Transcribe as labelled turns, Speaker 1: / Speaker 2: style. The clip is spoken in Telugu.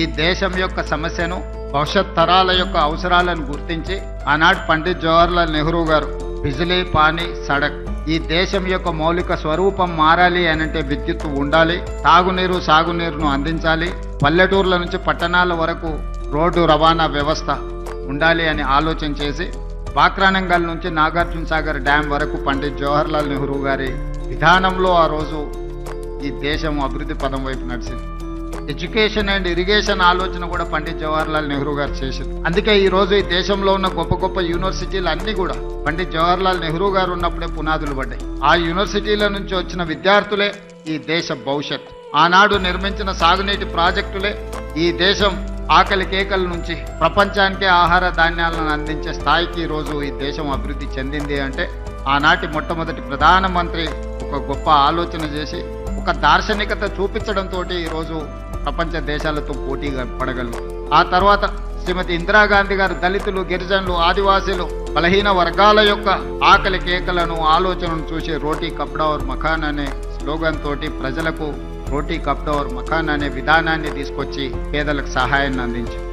Speaker 1: ఈ దేశం యొక్క సమస్యను భవిష్యత్ తరాల యొక్క అవసరాలను గుర్తించి ఆనాడు పండిత్ జవహర్లాల్ నెహ్రూ గారు బిజిలీ పానీ సడక్ ఈ దేశం యొక్క మౌలిక స్వరూపం మారాలి అనంటే విద్యుత్తు ఉండాలి తాగునీరు సాగునీరును అందించాలి పల్లెటూర్ల నుంచి పట్టణాల వరకు రోడ్డు రవాణా వ్యవస్థ ఉండాలి అని ఆలోచన చేసి బాక్రానంగల్ నుంచి నాగార్జున సాగర్ డ్యాం వరకు పండిత్ జవహర్లాల్ నెహ్రూ గారి విధానంలో ఆ రోజు ఈ దేశం అభివృద్ధి పదం వైపు నడిచింది. ఎడ్యుకేషన్ అండ్ ఇరిగేషన్ ఆలోచన కూడా పండిత్ జవహర్లాల్ నెహ్రూ గారు చేసింది. అందుకే ఈ రోజు ఈ దేశంలో ఉన్న గొప్ప గొప్ప యూనివర్సిటీలు అన్ని కూడా పండిత్ జవహర్లాల్ నెహ్రూ గారు ఉన్నప్పుడే పునాదులు పడ్డాయి. ఆ యూనివర్సిటీల నుంచి వచ్చిన విద్యార్థులే ఈ దేశ భవిష్యత్. ఆనాడు నిర్మించిన సాగునీటి ప్రాజెక్టులే ఈ దేశం ఆకలి కేకల నుంచి ప్రపంచానికే ఆహార ధాన్యాలను అందించే స్థాయికి ఈరోజు రోజు ఈ దేశం అభివృద్ధి చెందింది అంటే ఆనాటి మొట్టమొదటి ప్రధానమంత్రి ఒక గొప్ప ఆలోచన చేసి ఒక దార్శనికత చూపించడంతో ఈరోజు ప్రపంచ దేశాలతో పోటీగా పడగలరు ఆ తర్వాత శ్రీమతి ఇందిరాగాంధీ గారు దళితులు గిరిజనులు ఆదివాసీలు బలహీన వర్గాల యొక్క ఆకలి కేకలను ఆలోచనను చూసి రోటీ కప్డవర్ మఖాన్ అనే స్లోగన్ తోటి ప్రజలకు రోటీ కప్డవర్ మఖాన్ అనే విధానాన్ని తీసుకొచ్చి పేదలకు సహాయాన్ని అందించారు